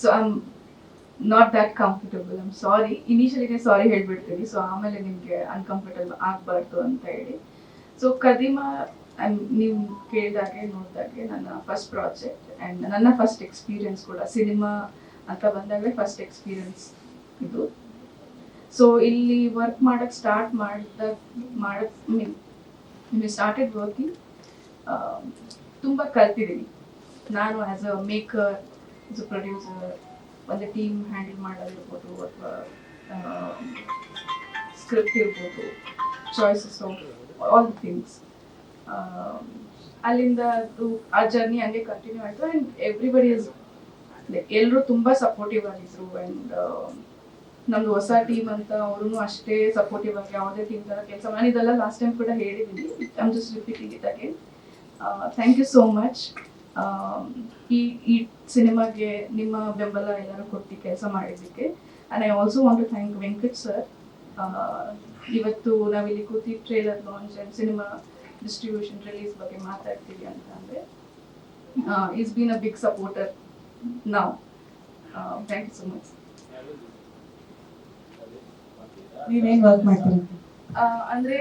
So I not that comfortable I'm sorry ಇನಿಷಿಯಲಿನೇ sorry ಹೇಳ್ಬಿಡ್ತೀನಿ so ಆಮೇಲೆ ನಿಮಗೆ ಅನ್ಕಂಫರ್ಟಬಲ್ ಆಗಬಾರ್ದು ಅಂತ ಹೇಳಿ. ಸೊ ಕದಿಮಾ ನೀವು ಕೇಳಿದಾಗೆ, ನೋಡಿದಾಗೆ ನನ್ನ ಫಸ್ಟ್ ಪ್ರಾಜೆಕ್ಟ್ ಆ್ಯಂಡ್ ನನ್ನ ಫಸ್ಟ್ ಎಕ್ಸ್ಪೀರಿಯನ್ಸ್ ಕೂಡ ಸಿನಿಮಾ ಅಂತ ಬಂದಾಗಲೇ ಫಸ್ಟ್ ಎಕ್ಸ್ಪೀರಿಯನ್ಸ್ ಇದು. ಸೊ ಇಲ್ಲಿ ವರ್ಕ್ ಮಾಡೋಕ್ಕೆ ಸ್ಟಾರ್ಟ್ ಮಾಡಿದಾಗ ಮಾಡಕ್ ಮೀನ್ ನಿಮಗೆ ಸ್ಟಾರ್ಟೆಡ್ ವರ್ಕಿಂಗ್ ತುಂಬ ಕಲ್ತಿದ್ದೀನಿ ನಾನು as a maker as a producer ಒಂದು ಟೀಮ್ ಹ್ಯಾಂಡಲ್ ಮಾಡೋದಿರ್ಬೋದು ಅಥವಾ ಸ್ಕ್ರಿಪ್ಟ್ ಇರ್ಬೋದು ಚಾಯ್ಸಸ್ ಆಲ್ ಥಿಂಗ್ಸ್ ಅಲ್ಲಿಂದ ಅದು, ಆ ಜರ್ನಿ ಹಂಗೆ ಕಂಟಿನ್ಯೂ ಆಯಿತು ಆ್ಯಂಡ್ ಎವ್ರಿಬಡಿ ಇಸ್ ಲೈಕ್ ಎಲ್ಲರೂ ತುಂಬ ಸಪೋರ್ಟಿವ್ ಆಗಿದ್ರು ಆ್ಯಂಡ್ ನಮ್ದು ಹೊಸ ಟೀಮ್ ಅಂತ ಅವ್ರೂ ಅಷ್ಟೇ ಸಪೋರ್ಟಿವ್ ಆಗಿ ಯಾವುದೇ ಟೀಮ್ ಥರ ಕೆಲಸ ನಾನು ಇದೆಲ್ಲ ಲಾಸ್ಟ್ ಟೈಮ್ ಕೂಡ ಹೇಳಿದ್ದೀನಿ I'm just repeating again thank you so much ಈ ಈ ಸಿನಿಮಾಗೆ ನಿಮ್ಮ ಬೆಂಬಲ ಎಲ್ಲರೂ ಕೊಟ್ಟು ಕೆಲಸ ಮಾಡಿದ್ದಕ್ಕೆ. And I also want to thank Venkat sir ಇವತ್ತು ನಾವಿಲ್ಲಿ ಕೂತಿ trailer launch and cinema distribution release ಬಗ್ಗೆ ಮಾತಾಡ್ತೀವಿ ಅಂತ ಅಂದರೆ is been a big supporter ನಾವು ಥ್ಯಾಂಕ್ ಯು ಸೊ ಮಚ್ ನೀವೇನು ವರ್ಕ್ ಮಾಡ್ತೀರಿ? ಅಂದ್ರೆ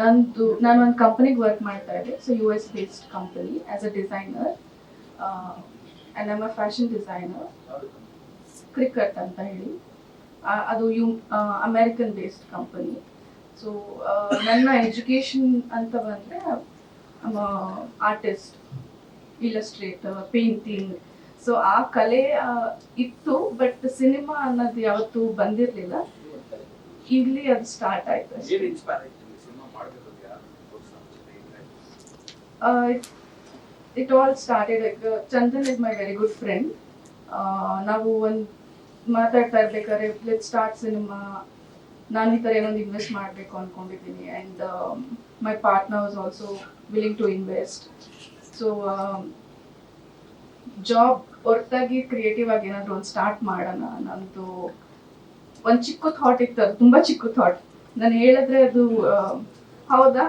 ನಂದು ನಾನು ಒಂದು ಕಂಪನಿಗೆ ವರ್ಕ್ ಮಾಡ್ತಾ ಇದ್ದೆ. So U S based company as a designer and ನಮ್ಮ ಫ್ಯಾಷನ್ ಡಿಸೈನರ್ ಕ್ರಿಕೆಟ್ ಅಂತ ಹೇಳಿ. ಅದು U American based company so ನನ್ನ ಎಜುಕೇಶನ್ ಅಂತ ಬಂದರೆ ಆರ್ಟಿಸ್ಟ್ ಇಲಸ್ಟ್ರೇಟರ್ ಪೇಂಟಿಂಗ್ ಸೊ ಆ ಕಲೆ ಇತ್ತು ಬಟ್ ಸಿನಿಮಾ ಅನ್ನೋದು ಯಾವತ್ತೂ ಬಂದಿರಲಿಲ್ಲ. ಇಲ್ಲಿ ಅದು ಸ್ಟಾರ್ಟ್ ಆಯ್ತು it all started like Chandan is my very good friend ನಾವು ಒಂದು ಮಾತಾಡ್ತಾ ಇರ್ಬೇಕಾದ್ರೆ ಲೆಟ್ ಸ್ಟಾರ್ಟ್ ಸಿನಿಮಾ ನಾನು ಈ ಥರ ಏನೊಂದು ಇನ್ವೆಸ್ಟ್ ಮಾಡಬೇಕು ಅಂದ್ಕೊಂಡಿದ್ದೀನಿ and my partner was also willing to invest so job ಹೊರತಾಗಿ ಕ್ರಿಯೇಟಿವ್ ಆಗಿ ಏನಾದರೂ ಒಂದು ಸ್ಟಾರ್ಟ್ ಮಾಡೋಣ ನಂದು ಒಂದು ಚಿಕ್ಕ ಥಾಟ್ ಇತ್ತು, ಅದು ತುಂಬಾ ಚಿಕ್ಕ ಥಾಟ್ ನಾನು ಹೇಳಿದ್ರೆ ಅದು ಹೌದಾ?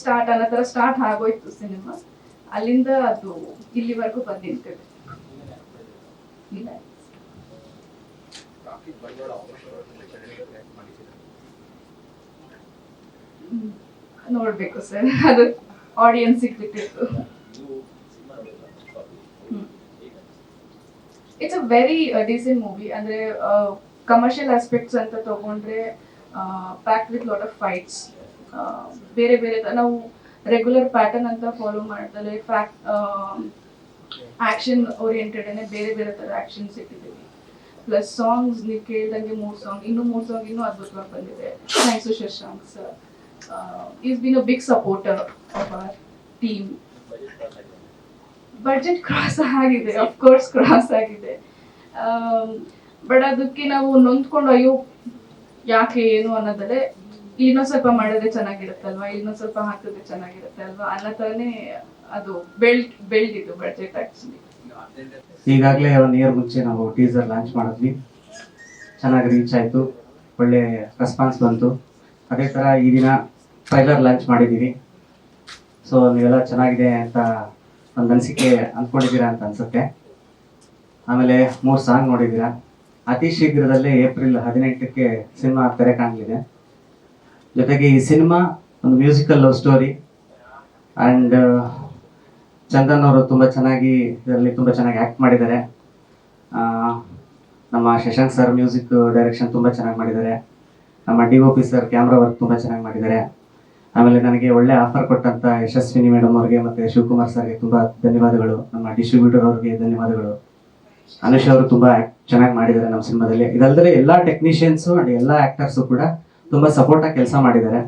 ಸ್ಟಾರ್ಟ್ ಅನ್ನೋ ಥರ ಸ್ಟಾರ್ಟ್ ಆಗೋಯ್ತು ಸಿನಿಮಾ ಅಲ್ಲಿಂದ ಅದು ಇಲ್ಲಿವರೆಗೂ ಬಂದು ನಿಂತಿದೆ. ನೋಡ್ಬೇಕು ಸರ್. ಅದು ಆಡಿಯನ್ಸ್ ಬಿಟ್ಟಿತ್ತು it's a very decent movie ಅಂದ್ರೆ ಕಮರ್ಷಿಯಲ್ ಆಸ್ಪೆಕ್ಟ್ಸ್ ಅಂತ ತಗೊಂಡ್ರೆ pack with lot of fights ಬೇರೆ ಬೇರೆ ನಾವು ರೆಗ್ಯುಲರ್ ಪ್ಯಾಟರ್ನ್ ಅಂತ ಫಾಲೋ ಮಾಡಿದ್ರೆ ಫ್ಯಾಕ್ಟ್ ಆಕ್ಷನ್ ಓರಿಯೆಂಟೆಡ್ ಬೇರೆ ಬೇರೆ ಥರ ಆ್ಯಕ್ಷನ್ಸ್ ಇಟ್ಟಿದ್ದೀವಿ. ಪ್ಲಸ್ ಸಾಂಗ್ಸ್ ನೀವು ಕೇಳ್ದಂಗೆ ಮೂರು ಸಾಂಗ್ ಇನ್ನೂ ಮೂರು ಸಾಂಗ್ ಇನ್ನೂ ಅದ್ಭುತವಾಗಿ ಬಂದಿದೆ. Thanks Shashank sir is been a big supporter of our team budget cross ಆಗಿದೆ ಅಫ್ಕೋರ್ಸ್ ಕ್ರಾಸ್ ಆಗಿದೆ. ಬಟ್ ಅದಕ್ಕೆ ನಾವು ನೊಂದ್ಕೊಂಡು, ಅಯ್ಯೋ, ಯಾಕೆ ಏನು ಅನ್ನೋದಲ್ಲೇ ಇನ್ನೊಂದ್ ಸ್ವಲ್ಪ ಮಾಡಿದ್ರೆ ಚೆನ್ನಾಗಿರುತ್ತಲ್ವಾ? ಇನ್ನೊಂದ್ ಸ್ವಲ್ಪ ಹಾಕಿದ್ರೆ ಚೆನ್ನಾಗಿರುತ್ತೆ ಅಲ್ವಾ? ಅನ್ನೋ ತರನೇ ಅದು ಬೆಲ್ಟ್ ಬೆಳ್ದಿದ್ದು ಬಡ್ಜೆಟ್ ಆಕ್ಚುಲಿ ಈಗಾಗಲೇ ಒಂದು ಇಯರ್ ಮುಂಚೆ ನಾವು ಟೀಸರ್ ಲಾಂಚ್ ಮಾಡಿದ್ವಿ. ಚೆನ್ನಾಗಿ ರೀಚ್ ಆಯಿತು. ಒಳ್ಳೆ ರೆಸ್ಪಾನ್ಸ್ ಬಂತು. ಅದೇ ಥರ ಈ ದಿನ ಟ್ರೈಲರ್ ಲಾಂಚ್ ಮಾಡಿದ್ದೀವಿ ಸೊ ನೀವೆಲ್ಲ ಚೆನ್ನಾಗಿದೆ ಅಂತ ಒಂದು ಅನಿಸಿಕೆ ಅಂದ್ಕೊಂಡಿದ್ದೀರಾ ಅಂತ ಅನಿಸುತ್ತೆ. ಆಮೇಲೆ ಮೂರು ಸಾಂಗ್ ನೋಡಿದ್ದೀರಾ? ಅತಿ ಶೀಘ್ರದಲ್ಲೇ ಏಪ್ರಿಲ್ ಹದಿನೆಂಟಕ್ಕೆ ಸಿನಿಮಾ ತೆರೆ ಕಾಣಲಿದೆ. ಜೊತೆಗೆ ಈ ಸಿನಿಮಾ ಒಂದು musical love story. And Chandan ಅವರು ತುಂಬ ಚೆನ್ನಾಗಿ ಇದರಲ್ಲಿ ತುಂಬ ಚೆನ್ನಾಗಿ ಆ್ಯಕ್ಟ್ ಮಾಡಿದ್ದಾರೆ. ನಮ್ಮ ಶಶಾಂಕ್ ಸರ್ ಮ್ಯೂಸಿಕ್ ಡೈರೆಕ್ಷನ್ ತುಂಬ ಚೆನ್ನಾಗಿ ಮಾಡಿದ್ದಾರೆ. ನಮ್ಮ D O P sir camera work ತುಂಬ ಚೆನ್ನಾಗಿ ಮಾಡಿದ್ದಾರೆ. ಆಮೇಲೆ ನನಗೆ ಒಳ್ಳೆ ಆಫರ್ ಕೊಟ್ಟಂತ ಯಶಸ್ವಿನಿ ಮೇಡಮ್ ಅವ್ರಿಗೆ ಮತ್ತು ಶಿವಕುಮಾರ್ ಸರ್ಗೆ ತುಂಬ ಧನ್ಯವಾದಗಳು. ನಮ್ಮ ಡಿಸ್ಟ್ರಿಬ್ಯೂಟರ್ ಅವ್ರಿಗೆ ಧನ್ಯವಾದಗಳು. ಅನುಷ್ ಅವರು ತುಂಬ ಚೆನ್ನಾಗಿ ಮಾಡಿದ್ದಾರೆ ನಮ್ಮ ಸಿನಿಮಾದಲ್ಲಿ. ಇದಲ್ಲದೆ ಎಲ್ಲ ಟೆಕ್ನಿಷಿಯನ್ಸು ಆ್ಯಂಡ್ ಎಲ್ಲ ಆ್ಯಕ್ಟರ್ಸು ಕೂಡ ತುಂಬ ಸಪೋರ್ಟಾಗಿ ಕೆಲಸ ಮಾಡಿದ್ದಾರೆ.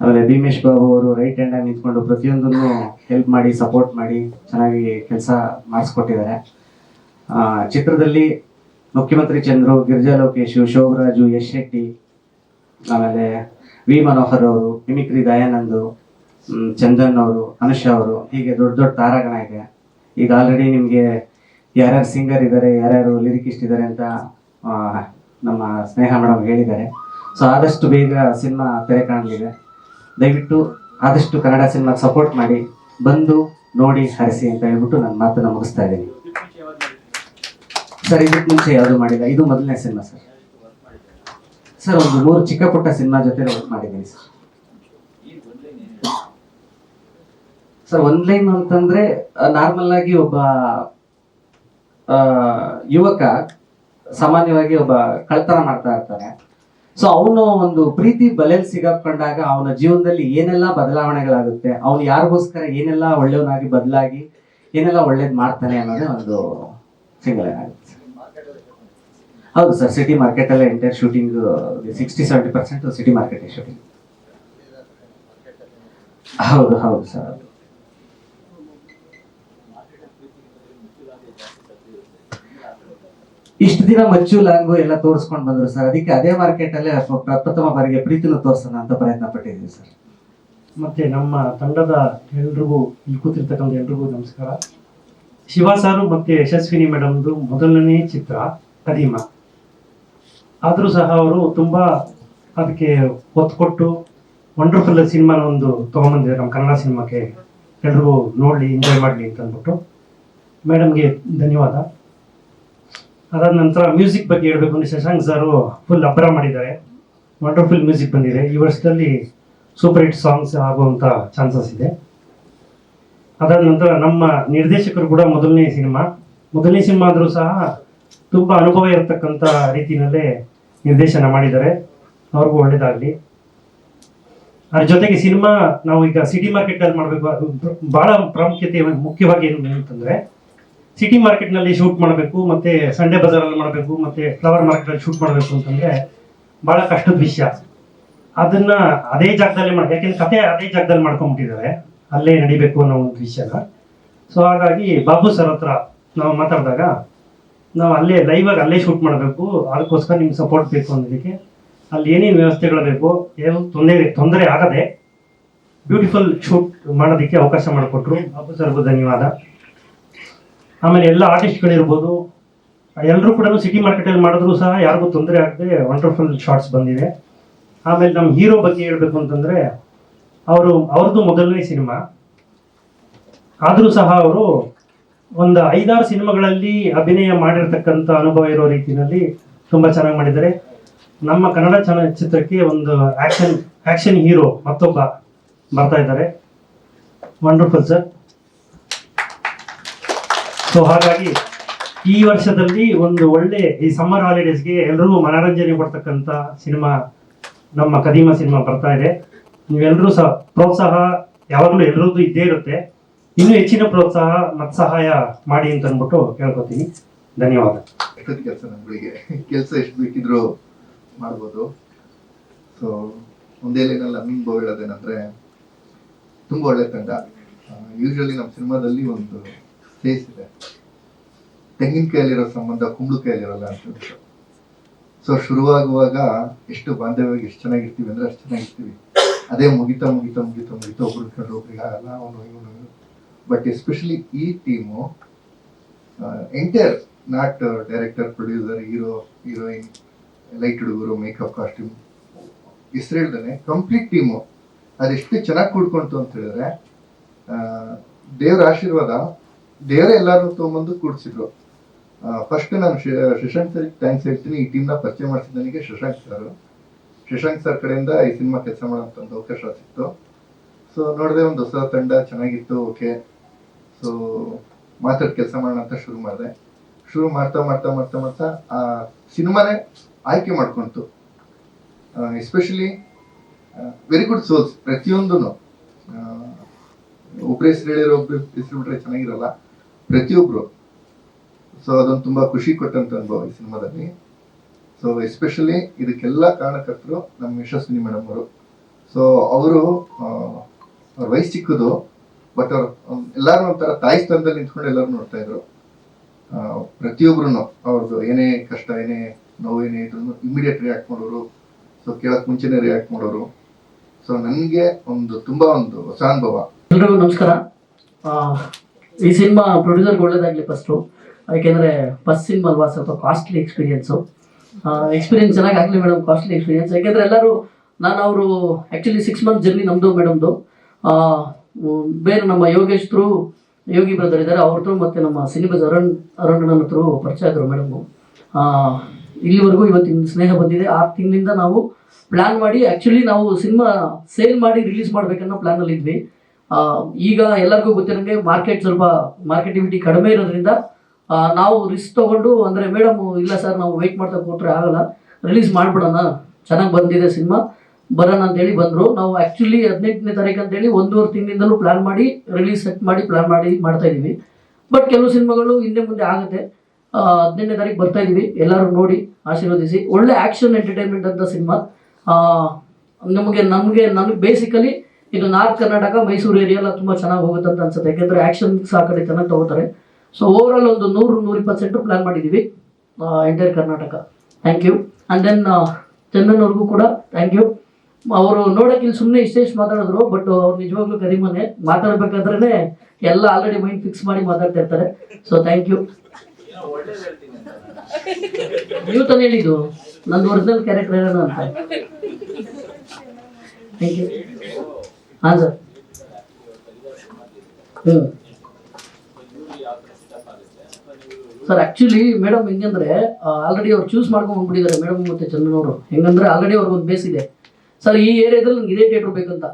ಆಮೇಲೆ ಭೀಮೇಶ್ ಬಾಬು ಅವರು ರೈಟ್ ಹ್ಯಾಂಡ್ ಆಗಿ ನಿಂತ್ಕೊಂಡು ಪ್ರತಿಯೊಂದನ್ನು ಹೆಲ್ಪ್ ಮಾಡಿ ಸಪೋರ್ಟ್ ಮಾಡಿ ಚೆನ್ನಾಗಿ ಕೆಲಸ ಮಾಡಿಸ್ಕೊಟ್ಟಿದ್ದಾರೆ. ಚಿತ್ರದಲ್ಲಿ ಮುಖ್ಯಮಂತ್ರಿ ಚಂದ್ರು, ಗಿರಿಜಾ ಲೋಕೇಶು, ಶೋಭರಾಜು, ಯಶ್ ಶೆಟ್ಟಿ, ಆಮೇಲೆ ವಿ ಮನೋಹರ್ ಅವರು, ಮಿಮಿಕ್ರಿ ದಯಾನಂದು ಚಂದನ್ ಅವರು, ಅನುಷಾ ಅವರು, ಹೀಗೆ ದೊಡ್ಡ ದೊಡ್ಡ ತಾರಾಗಣ ಇದೆ. ಈಗ ಆಲ್ರೆಡಿ ನಿಮಗೆ ಯಾರ್ಯಾರು ಸಿಂಗರ್ ಇದ್ದಾರೆ ಯಾರ್ಯಾರು ಲಿರಿಕಿಸ್ಟ್ ಇದ್ದಾರೆ ಅಂತ ನಮ್ಮ ಸ್ನೇಹ ಮೇಡಮ್ ಹೇಳಿದ್ದಾರೆ. ಸೊ ಆದಷ್ಟು ಬೇಗ ಸಿನಿಮಾ ತೆರೆ ಕಾಣಲಿದೆ. ದಯವಿಟ್ಟು ಆದಷ್ಟು ಕನ್ನಡ ಸಿನಿಮಾಗೆ ಸಪೋರ್ಟ್ ಮಾಡಿ, ಬಂದು ನೋಡಿ, ಹರಿಸಿ ಅಂತ ಹೇಳ್ಬಿಟ್ಟು ನನ್ನ ಮಾತನ್ನ ಮುಗಿಸ್ತಾ ಇದ್ದೀನಿ. ಸರ್ ಇದಕ್ಕೆ ಮುಂಚೆ ಯಾವುದು ಮಾಡಿಲ್ಲ? ಇದು ಮೊದಲನೇ ಸಿನಿಮಾ ಸರ್ ಸರ್ ಒಂದು ಮೂರು ಚಿಕ್ಕ ಪುಟ್ಟ ಸಿನಿಮಾ ಜೊತೆ ವರ್ಕ್ ಮಾಡಿದ್ದೀನಿ ಸರ್ ಸರ್ ಒಂದ್ ಲೈನ್ ಅಂತಂದ್ರೆ ನಾರ್ಮಲ್ ಆಗಿ ಒಬ್ಬ ಯುವಕ ಸಾಮಾನ್ಯವಾಗಿ ಒಬ್ಬ ಕಳ್ತನ ಮಾಡ್ತಾ ಇರ್ತಾನೆ. ಸೊ ಅವನು ಒಂದು ಪ್ರೀತಿ ಬಲೆಯಲ್ಲಿ ಸಿಗಾಕೊಂಡಾಗ ಅವನ ಜೀವನದಲ್ಲಿ ಏನೆಲ್ಲ ಬದಲಾವಣೆಗಳಾಗುತ್ತೆ, ಅವನು ಯಾರಿಗೋಸ್ಕರ ಏನೆಲ್ಲ ಒಳ್ಳೆಯವನಾಗಿ ಬದಲಾಗಿ ಏನೆಲ್ಲ ಒಳ್ಳೇದು ಮಾಡ್ತಾನೆ ಅನ್ನೋದೇ ಒಂದು ಸಿಂಗಲ್ ಆಗುತ್ತೆ. ಹೌದು ಸರ್, ಸಿಟಿ ಮಾರ್ಕೆಟ್ ಅಲ್ಲೇ entire shooting, sixty, seventy percent city market shooting. ಹೌದು ಹೌದು ಸರ್ ಇಷ್ಟು ದಿನ ಮಚ್ಚು ಲಾಂಗು ಎಲ್ಲ ತೋರಿಸ್ಕೊಂಡು ಬಂದ್ರು ಸರ್. ಅದಕ್ಕೆ ಅದೇ ಮಾರ್ಕೆಟ್ ಅಲ್ಲೇ ಪ್ರಪ್ರಥಮ ಬಾರಿಗೆ ಪ್ರೀತಿನ ತೋರಿಸೋಣ ಅಂತ ಪ್ರಯತ್ನ ಪಟ್ಟಿದ್ದೀವಿ ಸರ್. ಮತ್ತೆ ನಮ್ಮ ತಂಡದ ಎಲ್ರಿಗೂ, ಇಲ್ಲಿ ಕೂತಿರ್ತಕ್ಕಂಥ ಎಲ್ರಿಗೂ ನಮಸ್ಕಾರ. ಶಿವ ಸರ್ ಮತ್ತೆ ಯಶಸ್ವಿನಿ ಮೇಡಮ್ದು ಮೊದಲನೇ ಚಿತ್ರ, ಕದೀಮ. ಆದರೂ ಸಹ ಅವರು ತುಂಬಾ ಅದಕ್ಕೆ ಒತ್ತು ಕೊಟ್ಟು ವಂಡರ್ಫುಲ್ ಸಿನಿಮಾನ ಒಂದು ತಗೊಂಬಂದಿದ್ದಾರೆ. ನಮ್ಮ ಕನ್ನಡ ಸಿನಿಮಾಕ್ಕೆ ಎಲ್ರಿಗೂ ನೋಡಲಿ ಎಂಜಾಯ್ ಮಾಡಲಿ ಅಂತ ಅಂದ್ಬಿಟ್ಟು ಮೇಡಮ್ಗೆ ಧನ್ಯವಾದ. ಅದಾದ ನಂತರ ಮ್ಯೂಸಿಕ್ ಬಗ್ಗೆ ಹೇಳಬೇಕು ಅಂದ್ರೆ ಶಶಾಂಕ್ ಸರ್ ಫುಲ್ ಅಬ್ಬರ ಮಾಡಿದ್ದಾರೆ. ವಂಡರ್ಫುಲ್ ಮ್ಯೂಸಿಕ್ ಬಂದಿದೆ. ಈ ವರ್ಷದಲ್ಲಿ ಸೂಪರ್ ಹಿಟ್ ಸಾಂಗ್ಸ್ ಆಗುವಂತ ಚಾನ್ಸಸ್ ಇದೆ. ಅದಾದ ನಂತರ ನಮ್ಮ ನಿರ್ದೇಶಕರು ಕೂಡ ಮೊದಲನೇ ಸಿನಿಮಾ. ಮೊದಲನೇ ಸಿನಿಮಾ ಆದರೂ ಸಹ ತುಂಬಾ ಅನುಭವ ಇರತಕ್ಕಂತ ರೀತಿಯಲ್ಲೇ ನಿರ್ದೇಶನ ಮಾಡಿದ್ದಾರೆ. ಅವ್ರಿಗೂ ಒಳ್ಳೇದಾಗ್ಲಿ. ಅದ್ರ ಜೊತೆಗೆ ಸಿನಿಮಾ ನಾವು ಈಗ ಸಿಟಿ ಮಾರ್ಕೆಟ್ ಅಲ್ಲಿ ಮಾಡಬೇಕು. ಅದು ಬಹಳ ಪ್ರಾಮುಖ್ಯತೆ ಮುಖ್ಯವಾಗಿ ಏನು ಅಂತಂದ್ರೆ ಸಿಟಿ ಮಾರ್ಕೆಟ್ನಲ್ಲಿ ಶೂಟ್ ಮಾಡಬೇಕು, ಮತ್ತೆ ಸಂಡೇ ಬಜಾರ್ ಅಲ್ಲಿ ಮಾಡಬೇಕು, ಮತ್ತೆ ಫ್ಲವರ್ ಮಾರ್ಕೆಟ್ ಅಲ್ಲಿ ಶೂಟ್ ಮಾಡಬೇಕು ಅಂತಂದ್ರೆ ಬಹಳ ಕಷ್ಟದ ವಿಷಯ. ಅದನ್ನ ಅದೇ ಜಾಗದಲ್ಲಿ ಮಾಡಿ ಯಾಕೆಂದ್ರೆ ಕತೆ ಅದೇ ಜಾಗದಲ್ಲಿ ಮಾಡ್ಕೊಂಡ್ಬಿಟ್ಟಿದ್ದಾರೆ ಅಲ್ಲೇ ನಡಿಬೇಕು ಅನ್ನೋ ಒಂದು ವಿಷಯನ. ಸೊ ಹಾಗಾಗಿ ಬಾಬು ಸರ್ ಹತ್ರ ನಾವು ಮಾತಾಡಿದಾಗ ನಾವು ಅಲ್ಲೇ ಲೈವ್ ಅಲ್ಲೇ ಶೂಟ್ ಮಾಡಬೇಕು, ಅದಕ್ಕೋಸ್ಕರ ನಿಮ್ಗೆ ಸಪೋರ್ಟ್ ಬೇಕು ಅನ್ನೋದಕ್ಕೆ ಅಲ್ಲಿ ಏನೇನು ವ್ಯವಸ್ಥೆಗಳು ಬೇಕು, ಏನು ತೊಂದರೆ ತೊಂದರೆ ಆಗದೆ ಬ್ಯೂಟಿಫುಲ್ ಶೂಟ್ ಮಾಡೋದಕ್ಕೆ ಅವಕಾಶ ಮಾಡಿಕೊಟ್ರು. ಬಾಬು ಸರ್ಗೂ ಧನ್ಯವಾದ. ಆಮೇಲೆ ಎಲ್ಲ ಆರ್ಟಿಸ್ಟ್ಗಳಿರ್ಬೋದು ಎಲ್ಲರೂ ಕೂಡ ಸಿಟಿ ಮಾರ್ಕೆಟಲ್ಲಿ ಮಾಡಿದ್ರು ಸಹ ಯಾರಿಗೂ ತೊಂದರೆ ಆಗದೆ ವಂಡರ್ಫುಲ್ ಶಾರ್ಟ್ಸ್ ಬಂದಿದೆ ಆಮೇಲೆ ನಮ್ಮ ಹೀರೋ ಬಗ್ಗೆ ಹೇಳ್ಬೇಕು ಅಂತಂದ್ರೆ, ಅವರು, ಅವ್ರದ್ದು ಮೊದಲನೇ ಸಿನಿಮಾ. ಆದರೂ ಸಹ ಅವರು ಒಂದು ಐದಾರು ಸಿನಿಮಾಗಳಲ್ಲಿ ಅಭಿನಯ ಮಾಡಿರ್ತಕ್ಕಂಥ ಅನುಭವ ಇರೋ ರೀತಿಯಲ್ಲಿ ತುಂಬಾ ಚೆನ್ನಾಗಿ ಮಾಡಿದ್ದಾರೆ. ನಮ್ಮ ಕನ್ನಡ ಚಲನಚಿತ್ರಕ್ಕೆ ಒಂದು ಆಕ್ಷನ್ ಆಕ್ಷನ್ ಹೀರೋ ಮತ್ತೊಬ್ಬ ಬರ್ತಾ ಇದ್ದಾರೆ. ವಂಡರ್ಫುಲ್ ಸರ್ ಸೊ ಹಾಗಾಗಿ ಈ ವರ್ಷದಲ್ಲಿ ಒಂದು ಒಳ್ಳೆ ಈ ಸಮ್ಮರ್ ಹಾಲಿಡೇಸ್ಗೆ ಎಲ್ರಿಗೂ ಮನೋರಂಜನೆ ಕೊಡ್ತಕ್ಕಂಥ ಸಿನಿಮಾ ನಮ್ಮ ಕದೀಮ ಸಿನಿಮಾ ಬರ್ತಾ ಇದೆ. ನೀವೆಲ್ಲರೂ ಸಹ ಪ್ರೋತ್ಸಾಹ ಯಾವಾಗಲೂ ಎಲ್ಲರದ್ದು ಇದ್ದೇ ಇರುತ್ತೆ. ಇನ್ನೂ ಹೆಚ್ಚಿನ ಪ್ರೋತ್ಸಾಹ ಮತ್ತು ಸಹಾಯ ಮಾಡಿ ಅಂತ ಅಂದ್ಬಿಟ್ಟು ಕೇಳ್ಕೊತೀನಿ ಧನ್ಯವಾದ. ಕೆಲಸ ನಮ್ಗಳಿಗೆ? ಕೆಲಸ ಎಷ್ಟು ಬೇಕಿದ್ರು ಮಾಡ್ಬೋದು. ಸೊ ಒಂದೇ ಲೈನಲ್ಲಿ ಅಮೀನ್ ಬೋ ಹೇಳೋದೇನಂದ್ರೆ, ತುಂಬ ಒಳ್ಳೆ ತಂಡ. ಯೂಶಲಿ ನಮ್ಮ ಸಿನಿಮಾದಲ್ಲಿ ಒಂದು ಫೇಸ್ ಇದೆ. ತೆಂಗಿನಕಾಯಲ್ಲಿರೋ ಸಂಬಂಧ ಕುಂಬಳಕಾಯಲ್ಲಿರಲ್ಲ ಅಂತ ಸೊ ಶುರುವಾಗುವಾಗ ಎಷ್ಟು ಬಾಂಧವ್ಯವಾಗಿ ಎಷ್ಟು ಚೆನ್ನಾಗಿರ್ತೀವಿ ಅಂದ್ರೆ ಅಷ್ಟು ಚೆನ್ನಾಗಿರ್ತೀವಿ. ಅದೇ ಮುಗಿತಾ ಮುಗಿತಾ ಮುಗಿತಾ ಮುಗಿತಾ ಒಬ್ರು ಕಂಡು ಒಬ್ರಿಗೆ ಆಗಲ್ಲ ಅವನು ಇವನು ಬಟ್ ಎಸ್ಪೆಷಲಿ ಈ team entire not director producer hero heroine light ಹುಡುಗರು ಮೇಕಪ್ ಕಾಸ್ಟ್ಯೂಮ್ ಹೆಸರು ಕಂಪ್ಲೀಟ್ ಟೀಮು ಅದೆಷ್ಟು ಚೆನ್ನಾಗಿ ಕೂಡ್ಕೊಂತು ಅಂತ ಹೇಳಿದ್ರೆ ದೇವ್ರ ಆಶೀರ್ವಾದ ದೇವರೇ ಎಲ್ಲರೂ ತೊಗೊಂಬಂದು ಕೂಡಿಸಿದ್ರು. ಫಸ್ಟ್ ನಾನು ಶಶಾಂಕ್ ಸರ್ ಥ್ಯಾಂಕ್ಸ್ ಹೇಳ್ತೀನಿ. ಈ ಟೀಮ್ನ ಪರಿಚಯ ಮಾಡಿಸಿದ ನನಗೆ ಶಶಾಂಕ್ ಸರ್ ಶಶಾಂಕ್ ಸರ್ ಕಡೆಯಿಂದ ಈ ಸಿನಿಮಾ ಕೆಲಸ ಮಾಡೋಂಥ ಒಂದು ಅವಕಾಶ ಸಿಕ್ತು. ಸೊ ನೋಡಿದೆ ಒಂದು ಹೊಸ ತಂಡ, ಚೆನ್ನಾಗಿತ್ತು ಓಕೆ ಸೊ ಮಾತಾಡಿ ಕೆಲಸ ಮಾಡೋಣ ಅಂತ ಶುರು ಮಾಡಿದೆ. ಶುರು ಮಾಡ್ತಾ ಮಾಡ್ತಾ ಮಾಡ್ತಾ ಮಾಡ್ತಾ, ಆ ಸಿನಿಮಾನೇ ಆಯ್ಕೆ ಮಾಡ್ಕೊಂತು. ಎಸ್ಪೆಷಲಿ ವೆರಿ ಗುಡ್ ಸೋಲ್ಸ್ ಪ್ರತಿಯೊಂದೂ ಒಬ್ಬರ ಹೆಸರು ಹೇಳಿರೋ ಒಬ್ಬರು ಹೆಸರು ಬಿಟ್ರೆ ಚೆನ್ನಾಗಿರಲ್ಲ. ಪ್ರತಿಯೊಬ್ರು. ಸೊ ಅದೊಂದು ತುಂಬಾ ಖುಷಿ ಕೊಟ್ಟಂತ ಅನುಭವ ಈ ಸಿನಿಮಾದಲ್ಲಿ. ಸೊ ಎಸ್ಪೆಷಲಿ ಇದಕ್ಕೆಲ್ಲ ಕಾರಣಕರ್ತರು ನಮ್ಮ ಯಶಸ್ವಿನಿ ಮೇಡಮ್ ಅವರು. ಸೊ ಅವರು ಅವ್ರ ವಯಸ್ಸು ಚಿಕ್ಕದು ಬಟ್ ಅವ್ರು, ಎಲ್ಲರೂ ಒಂಥರ ತಾಯಿ ಸ್ಥಾನದಲ್ಲಿ ನಿಂತ್ಕೊಂಡು ಎಲ್ಲರೂ ನೋಡ್ತಾ ಇದ್ರು. ಪ್ರತಿಯೊಬ್ಬರೂ ಅವ್ರದ್ದು ಏನೇ ಕಷ್ಟ, ಏನೇ ನೋವು, ಏನೇ ಇದ್ರು ಇಮಿಡಿಯೇಟ್ ರಿಯಾಕ್ಟ್ ಮಾಡೋರು. ಸೊ ಕೇಳಕ್ ಮುಂಚೆನೆ ರಿಯಾಕ್ಟ್ ಮಾಡೋರು. ಸೊ ನನಗೆ ಒಂದು ತುಂಬಾ ಒಂದು ಹೊಸ ಅನುಭವ. ಎಲ್ರಿಗೂ ನಮಸ್ಕಾರ. ಈ ಸಿನಿಮಾ ಪ್ರೊಡ್ಯೂಸರ್ಗೆ ಒಳ್ಳೇದಾಗಲಿ ಫಸ್ಟು ಯಾಕೆಂದರೆ ಫಸ್ಟ್ ಸಿನಿಮಾ ಅಲ್ವಾ ಸ್ವಲ್ಪ ಕಾಸ್ಟ್ಲಿ ಎಕ್ಸ್ಪೀರಿಯನ್ಸು ಎಕ್ಸ್ಪೀರಿಯನ್ಸ್ ಚೆನ್ನಾಗಿ ಆಗಲಿ ಮೇಡಮ್ ಕಾಸ್ಟ್ಲಿ ಎಕ್ಸ್ಪೀರಿಯನ್ಸ್ ಯಾಕೆಂದರೆ ಎಲ್ಲರೂ ನಾನು ಅವರು ಆ್ಯಕ್ಚುಲಿ ಸಿಕ್ಸ್ ಮಂತ್ ಜರ್ನಿ ನಮ್ಮದು ಮೇಡಮ್ದು ಬೇರೆ ನಮ್ಮ ಯೋಗೇಶ್ ಥ್ರೂ ಯೋಗಿ ಬ್ರದರ್ ಇದ್ದಾರೆ ತ್ರೂ ಮತ್ತೆ ನಮ್ಮ ಸಿನಿಮಾಸ್ ಅರುಣ್ ಅರುಣ್ ಹತ್ರ ಪರಿಚಯ ಆದರು ಮೇಡಮು ಇಲ್ಲಿವರೆಗೂ ಇವತ್ತಿನ ಸ್ನೇಹ ಬಂದಿದೆ. ಆರು ತಿಂಗಳಿಂದ ನಾವು ಪ್ಲಾನ್ ಮಾಡಿ ಆ್ಯಕ್ಚುಲಿ ನಾವು ಸಿನಿಮಾ ಸೇಲ್ ಮಾಡಿ ರಿಲೀಸ್ ಮಾಡ್ಬೇಕನ್ನೋ ಪ್ಲ್ಯಾನಲ್ಲಿ ಇದ್ವಿ ಆ, ಈಗ ಎಲ್ಲರಿಗೂ ಗೊತ್ತಿರೋಂಗೆ ಮಾರ್ಕೆಟ್ ಸ್ವಲ್ಪ ಮಾರ್ಕೆಟಿವಿಟಿ ಕಡಿಮೆ ಇರೋದ್ರಿಂದ ನಾವು ರಿಸ್ಕ್ ತಗೊಂಡು ಅಂದರೆ ಮೇಡಮ್ ಇಲ್ಲ ಸರ್, ನಾವು ವೆಯ್ಟ್ ಮಾಡ್ತಾ ಕೊಟ್ಟರೆ ಆಗಲ್ಲ ರಿಲೀಸ್ ಮಾಡ್ಬಿಡೋಣ, ಚೆನ್ನಾಗಿ ಬಂದಿದೆ ಸಿನಿಮಾ, ಬರೋಣ ಅಂತೇಳಿ ಬಂದರು. ನಾವು ಆ್ಯಕ್ಚುಲಿ ಹದಿನೆಂಟನೇ ತಾರೀಕು ಅಂತೇಳಿ ಒಂದೂವರೆ ತಿಂಗಳಿಂದಲೂ ಪ್ಲಾನ್ ಮಾಡಿ ರಿಲೀಸ್ ಸೆಟ್ ಮಾಡಿ ಪ್ಲಾನ್ ಮಾಡಿ ಮಾಡ್ತಾ ಇದ್ದೀವಿ. ಬಟ್ ಕೆಲವು ಸಿನಿಮಾಗಳು ಹಿಂದೆ ಮುಂದೆ ಆಗುತ್ತೆ. ಹದಿನೆಂಟನೇ ತಾರೀಕು ಬರ್ತಾ ಇದೀವಿ ಎಲ್ಲರೂ ನೋಡಿ, ಆಶೀರ್ವದಿಸಿ. ಒಳ್ಳೆ ಆ್ಯಕ್ಷನ್ ಎಂಟರ್ಟೈನ್ಮೆಂಟ್ ಅಂತ ಸಿನಿಮಾ. ನಮಗೆ ನಮಗೆ ನನಗೆ ಬೇಸಿಕಲಿ ಇದು ನಾರ್ತ್ ಕರ್ನಾಟಕ, ಮೈಸೂರು ಏರಿಯಾ ಎಲ್ಲ ತುಂಬ ಚೆನ್ನಾಗಿ ಹೋಗುತ್ತೆ ಅಂತ ಅನ್ಸುತ್ತೆ. ಯಾಕೆಂದ್ರೆ ಆಕ್ಷನ್ ಆ ಕಡೆ ಚೆನ್ನಾಗಿ ತಗೋತಾರೆ. ಸೊ ಓವರಾಲ್ ಒಂದು ನೂರು, ನೂರಿಪ್ಪತ್ತು ಸೆಂಟ್ರ್ ಪ್ಲಾನ್ ಮಾಡಿದ್ದೀವಿ entire Karnataka. Thank you and then ಚಂದನ್ವ್ರಿಗೂ ಕೂಡ ಥ್ಯಾಂಕ್ ಯು ಅವರು ನೋಡೋಕೆ ಇಲ್ಲಿ ಸುಮ್ಮನೆ ಇಷ್ಟು ಮಾತಾಡಿದ್ರು ಬಟ್ ಅವ್ರು ನಿಜವಾಗ್ಲೂ ಕರಿಮನೆ. ಮಾತಾಡ್ಬೇಕಾದ್ರೆ ಎಲ್ಲ ಆಲ್ರೆಡಿ ಮೈಂಡ್ ಫಿಕ್ಸ್ ಮಾಡಿ ಮಾತಾಡ್ತಾ ಇರ್ತಾರೆ. ಸೊ ಥ್ಯಾಂಕ್ ಯು ನೀವು ತಾನೇ ಹೇಳಿದ್ದು. ನಂದು ಒರಿಜಿನಲ್ ಕ್ಯಾರೆಕ್ಟರ್ ಅಂತ ಥ್ಯಾಂಕ್ ಯು ಹಾಂ ಸರ್ ಹ್ಞೂ ಸರ್ ಆ್ಯಕ್ಚುಲಿ ಮೇಡಮ್ ಹೆಂಗಂದ್ರೆ ಆಲ್ರೆಡಿ ಅವ್ರು ಚೂಸ್ ಮಾಡ್ಕೊಂಡು ಬಂದ್ಬಿಟ್ಟಿದ್ದಾರೆ ಮೇಡಮ್ ಮತ್ತು ಚಂದ್ರನವರು ಅವರು. ಹೆಂಗಂದ್ರೆ ಆಲ್ರೆಡಿ ಅವ್ರಿಗೊಂದು ಬೇಸ್ ಇದೆ. ಸರ್, ಈ ಏರಿಯಾದಲ್ಲಿ ನಂಗೆ ಇದೇ ಥಿಯೇಟ್ರ್ ಬೇಕಂತ.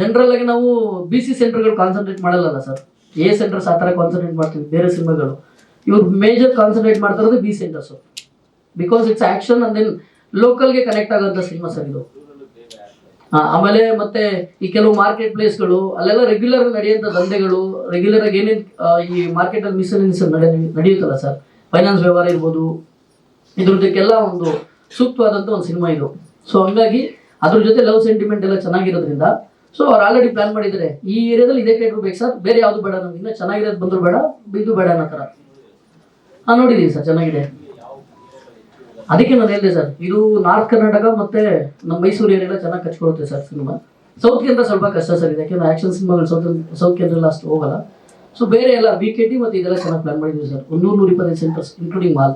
ಜನರಲ್ ಆಗಿ ನಾವು ಬಿ ಸಿ ಸೆಂಟರ್ಗಳು ಕಾನ್ಸಂಟ್ರೇಟ್ ಮಾಡಲ್ಲ ಸರ್? ಎ ಸೆಂಟರ್ಸ್ ಆ ಥರ ಕಾನ್ಸಂಟ್ರೇಟ್ ಮಾಡ್ತೀವಿ, ಬೇರೆ ಸಿನಿಮಾಗಳು. ಇವ್ರು ಮೇಜರ್ ಕಾನ್ಸಂಟ್ರೇಟ್ ಮಾಡ್ತಾ ಇರೋದು B centers because it's action and then ಲೋಕಲ್ಗೆ connect ಆಗೋಂಥ ಸಿನಿಮಾ ಸರ್ ಇದು. ಆಮೇಲೆ ಮತ್ತೆ ಈ ಕೆಲವು ಮಾರ್ಕೆಟ್ ಪ್ಲೇಸ್ಗಳು ಅಲ್ಲೆಲ್ಲ ರೆಗ್ಯುಲರ್ ನಡೆಯುವಂಥ ದಂಧೆಗಳು ರೆಗ್ಯುಲರ್ ಆಗಿ ಏನೇನು ಈ ಮಾರ್ಕೆಟಲ್ಲಿ ಮಿಸ್ಸೆಲೆನ್ಸ್ ನಡೆ, ನಡೆಯುತ್ತಲ್ಲ ಸರ್ ಫೈನಾನ್ಸ್ ವ್ಯವಹಾರ ಇರ್ಬೋದು ಇದ್ರದ್ದಕ್ಕೆಲ್ಲ ಒಂದು ಸೂಕ್ತವಾದಂಥ ಒಂದು ಸಿನಿಮಾ ಇದು. ಸೊ ಹಂಗಾಗಿ ಅದ್ರ ಜೊತೆ ಲವ್ ಸೆಂಟಿಮೆಂಟ್ ಎಲ್ಲ ಚೆನ್ನಾಗಿರೋದ್ರಿಂದ ಸೊ ಅವ್ರು ಆಲ್ರೆಡಿ ಪ್ಲಾನ್ ಮಾಡಿದ್ದಾರೆ ಈ ಏರಿಯಾದಲ್ಲಿ ಇದೇ ಥಿಯೇಟ್ರ್ ಬೇಕು ಸರ್ ಬೇರೆ ಯಾವುದು ಬೇಡ ನಮ್ಗೆ ಇನ್ನೂ ಚೆನ್ನಾಗಿರೋದು ಬಂದರೂ ಬೇಡ, ಇದು ಬೇಡ ಅನ್ನೋ ಥರ ಹಾಂ ನೋಡಿದ್ದೀನಿ ಸರ್ ಚೆನ್ನಾಗಿದೆ. ಅದಕ್ಕೆ ನಾನು ಹೇಳಿದೆ ಸರ್, ಇದು ನಾರ್ತ್ ಕರ್ನಾಟಕ ಮತ್ತೆ ನಮ್ಮ ಮೈಸೂರು ಏರಿಯಾ ಚೆನ್ನಾಗಿ ಕಚ್ಕೊಳ್ಳುತ್ತೆ ಸರ್ ಸಿನಿಮಾ ಸೌತ್ ಕೇಂದ್ರ ಸ್ವಲ್ಪ ಕಷ್ಟ ಸರ್ ಇದೆ ಯಾಕೆಂದ್ರೆ ಆಕ್ಷನ್ ಸಿನಿಮಾಗಳು ಸೌತ್ ಸೌತ್ ಅಷ್ಟು ಹೋಗಲ್ಲ. ಸೊ ಬೇರೆ ಎಲ್ಲ ಬಿ ಕೆ ಟಿ ಮತ್ತೆ ಇದೆಲ್ಲ ಚೆನ್ನಾಗಿ ಪ್ಲಾನ್ ಮಾಡಿದ್ವಿ ಸರ್. ಒಂದು ನೂರ ಇಪ್ಪತ್ತೈದು ಸೆಂಟರ್ಸ್ ಇನ್ಕ್ಲೂಡಿಂಗ್ ಮಾಲ್